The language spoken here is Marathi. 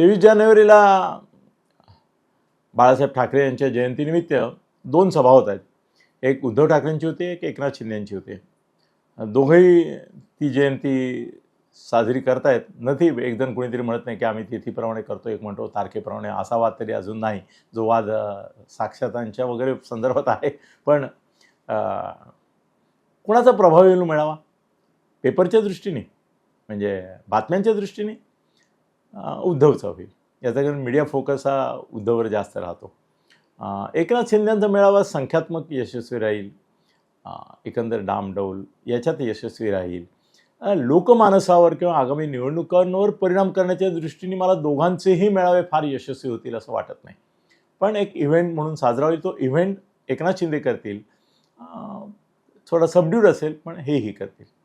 तेवीस जानेवारीला बाळासाहेब ठाकरे यांच्या जयंतीनिमित्त दोन सभा होत आहेत. एक उद्धव ठाकरेंची होती एक एकनाथ शिंदे यांची होती. दोघंही ती जयंती साजरी करतायत. नथी एकजण कोणीतरी म्हणत नाही की आम्ही तिथीप्रमाणे करतो एक म्हणतो तारखेप्रमाणे. असा वाद तरी अजून नाही. जो वाद साक्षातांच्या वगैरे संदर्भात आहे. पण कोणाचा कुणाचा प्रभाव येऊन मिळावा? पेपरच्या दृष्टीने? म्हणजे बातम्यांच्या दृष्टीने? उद्धवचा होईल. याचा कारण मीडिया फोकस हा उद्धववर जास्त राहतो. एकनाथ शिंदेचा मेळावा संख्यात्मक यशस्वी राहील. एकंदर डामडौल याच्यात यशस्वी राहील. लोकमानसावर किंवा आगामी निवडणुकांवर परिणाम करण्याच्या दृष्टीने मला दोघांचेही मेळावे फार यशस्वी होतील असं वाटत नाही. पण एक इव्हेंट म्हणून साजरा होईल तो इव्हेंट एकनाथ शिंदे करतील. थोडा सबड्यूड असेल पण हेही करतील.